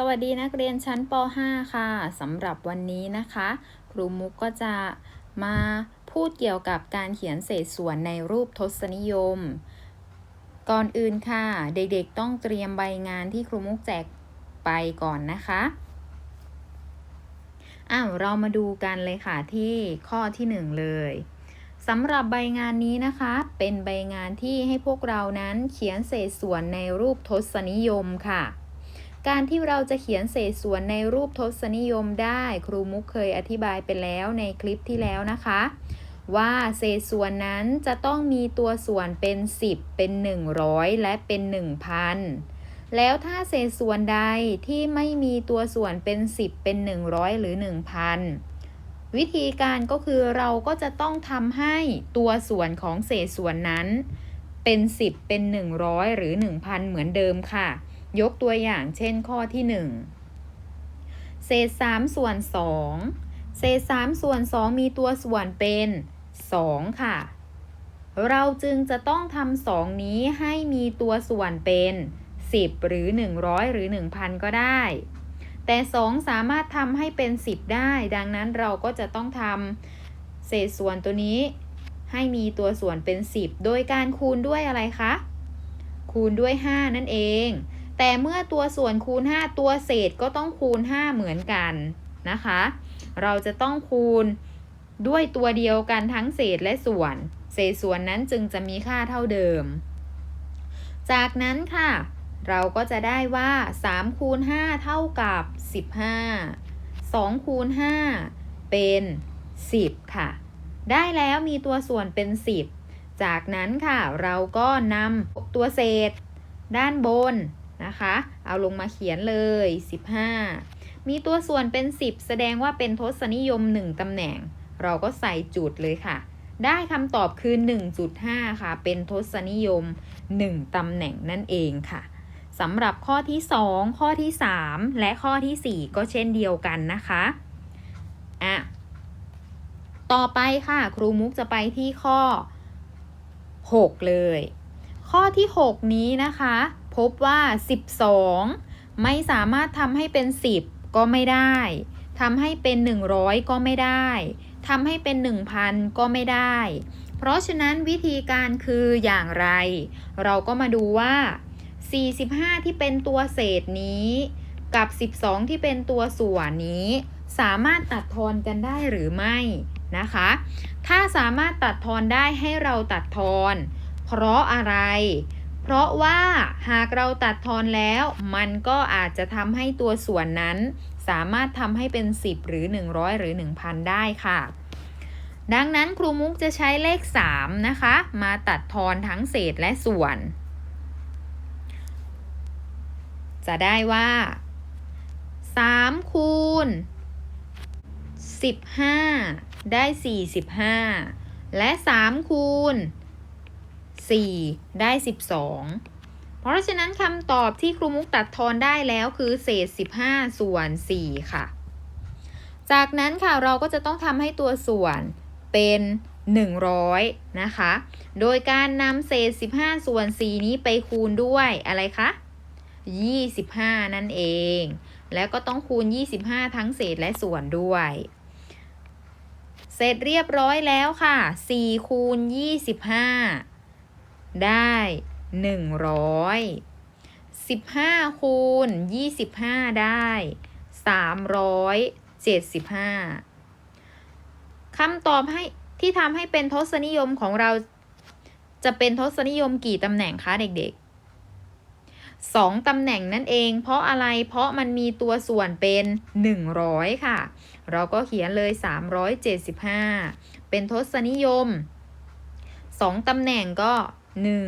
สวัสดีนักเรียนชั้นป .5 ค่ะสำหรับวันนี้นะคะ ครูมุกก็จะมาพูดเกี่ยวกับการเขียนเศษส่วนในรูปทศนิยม ก่อนอื่นค่ะ เด็กๆต้องเตรียมใบงานที่ครูมุกแจกไปก่อนนะคะอ้าวเรามาดูกันเลยค่ะที่ข้อที่หนึ่งเลยสำหรับใบงานนี้นะคะ เป็นใบงานที่ให้พวกเรานั้นเขียนเศษส่วนในรูปทศนิยมค่ะ การที่เราจะเขียนเศษส่วนในรูปทศนิยมได้ ครูมุกเคยอธิบายไปแล้วในคลิปที่แล้วนะคะ ว่าเศษส่วนนั้นจะต้องมีตัวส่วนเป็น 10 เป็น 100 และเป็น 1000 แล้วถ้าเศษส่วนใดที่ไม่มีตัวส่วนเป็น 10 เป็น 100 หรือ 1000 วิธีการก็คือเราก็จะต้องทำให้ตัวส่วนของเศษส่วนนั้น เป็น 10 เป็น 100 หรือ 1000 เหมือนเดิมค่ะ ยกตัวอย่างเช่นข้อที่ 1 เศษ3ส่วน 2 เศษ3ส่วน 2 มีตัวส่วนเป็น 2 ค่ะ เราจึงจะต้องทำสองนี้ให้มีตัวส่วนเป็น 10 หรือ 100 หรือ 1000 ก็ได้ แต่ 2 สามารถทำให้เป็น 10 ได้ ดังนั้นเราก็จะต้องทำเศษส่วนตัวนี้ให้มีตัวส่วนเป็น 10 โดยการคูณด้วยอะไรคะ คูณด้วย 5 นั่นเอง แต่เมื่อตัวส่วนคูณ 5 ตัวเศษก็ต้องคูณ 5 เหมือนกันนะคะ เราจะต้องคูณด้วยตัวเดียวกันทั้งเศษและส่วน เศษส่วนนั้นจึงจะมีค่าเท่าเดิม จากนั้นค่ะ เราก็จะได้ว่า3คูณ5เท่ากับ 15 2คูณ5เป็น 10 ค่ะ ได้แล้วมีตัวส่วนเป็น 10 จากนั้นค่ะ เราก็นำตัวเศษ ด้านบน นะคะ เอาลงมาเขียนเลย 15 มีตัวส่วนเป็น 10 แสดงว่าเป็นทศนิยม 1ตำแหน่ง เราก็ใส่จุดเลยค่ะ ได้คำตอบคือ 1.5 ค่ะ เป็นทศนิยม 1ตำแหน่งนั่นเองค่ะสำหรับข้อที่ 2 ข้อที่ 3 และข้อที่ 4 ก็เช่นเดียวกันนะคะอะต่อไปค่ะครูมุกจะไปที่ข้อ 6 เลย ข้อที่ 6 นี้นะคะ พบว่า 12 ไม่สามารถทำให้เป็น 10 ก็ไม่ได้ทำให้เป็น 100 ก็ไม่ได้ทำให้เป็น 1,000 ก็ไม่ได้ เพราะฉะนั้นวิธีการคืออย่างไร เราก็มาดูว่า 45 ที่เป็นตัวเศษนี้ กับ 12 ที่เป็นตัวส่วนนี้ สามารถตัดทอนกันได้หรือไม่นะคะ ถ้าสามารถตัดทอนได้ให้เราตัดทอน เพราะอะไร เพราะว่าหากเราตัดทอนแล้ว มันก็อาจจะทำให้ตัวส่วนนั้น สามารถทำให้เป็น 10 หรือ 100 หรือ 1000 ได้ค่ะ ดังนั้นครูมุกจะใช้เลข 3 นะคะ มาตัดทอนทั้งเศษและส่วน จะได้ว่า3คูณ15 ได้ 45 และ 3 คูณ 4 ได้ 12 เพราะฉะนั้นคำตอบที่ครูมุกตัดทอนได้แล้วคือเศษ 15 ส่วน 4 ค่ะ จากนั้นค่ะเราก็จะต้องทำให้ตัวส่วนเป็น 100 นะคะ โดยการนำเศษ 15 ส่วน 4 นี้ไปคูณด้วยอะไรคะ25 นั่นเอง แล้วก็ต้องคูณ 25 ทั้งเศษและส่วนด้วย เสร็จเรียบร้อยแล้วค่ะ 4 คูณ 25 ได้100 15คูณ25ได้375คำตอบให้ที่ทำให้เป็นทศนิยมของเราจะเป็นทศนิยมกี่ตำแหน่งคะเด็กๆ2ตำแหน่งนั่นเอง เพราะอะไรเพราะมันมีตัวส่วนเป็น 100 ค่ะ เราก็เขียนเลย 375 เป็นทศนิยม 2ตำแหน่งก็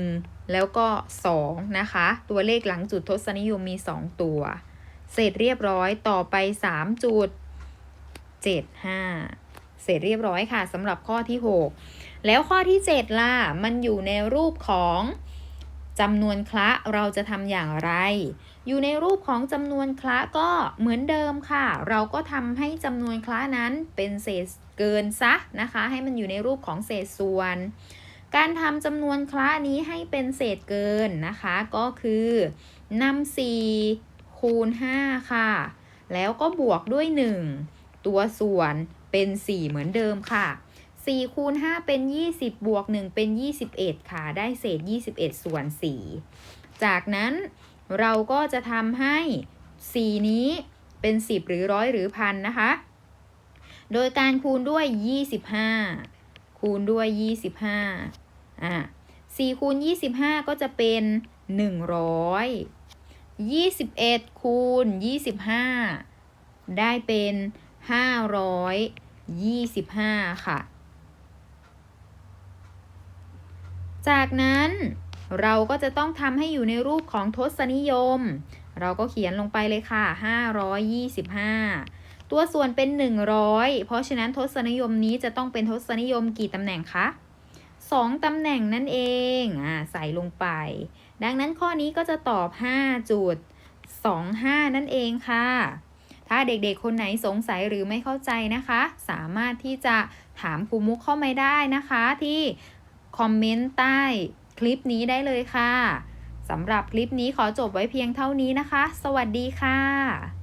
1 แล้วก็ 2 นะคะ ตัวเลขหลังจุดทศนิยมมี 2 ตัว เสร็จเรียบร้อยต่อไป 3 จุด 7 5 เสร็จเรียบร้อยค่ะสำหรับข้อที่ 6 แล้วข้อที่ 7 ล่ะ มันอยู่ในรูปของจำนวนคละเราจะทำอย่างไร อยู่ในรูปของจำนวนคละก็เหมือนเดิมค่ะ เราก็ทำให้จำนวนคละนั้นเป็นเศษเกินซะนะคะ ให้มันอยู่ในรูปของเศษส่วน การทำจำนวนคละนี้ให้เป็นเศษเกินนะคะ ก็คือนำ4คูณ 5 ค่ะ แล้วก็บวกด้วย 1 ตัวส่วนเป็น 4 เหมือนเดิมค่ะ4คูณ5เป็น 20 บวก 1 เป็น 21 ค่ะ ได้เศษ 21 ส่วน 4 จากนั้นเราก็จะทำให้ 4 นี้เป็น 10 หรือร้อยหรือพันนะคะ โดยการคูณด้วย 25 คูณด้วย 25อะ4คูณ 25 ก็จะเป็น 100 21คูณ 25 ได้เป็น 525 ค่ะ จากนั้นเราก็จะต้องทำให้อยู่ในรูปของทศนิยม เราก็เขียนลงไปเลยค่ะ 525 ตัวส่วนเป็น 100 เพราะฉะนั้นทศนิยมนี้จะต้องเป็นทศนิยมกี่ตำแหน่งคะ2ตำแหน่งนั่นเองอ่าใส่ลงไป ดังนั้นข้อนี้ก็จะตอบ5จุด25 นั่นเองค่ะ ถ้าเด็กๆคนไหนสงสัยหรือไม่เข้าใจนะคะ สามารถที่จะถามครูมุกเข้ามาได้นะคะ ที่คอมเมนต์ใต้คลิปนี้ได้เลยค่ะสำหรับคลิปนี้ขอจบไว้เพียงเท่านี้นะคะ สวัสดีค่ะ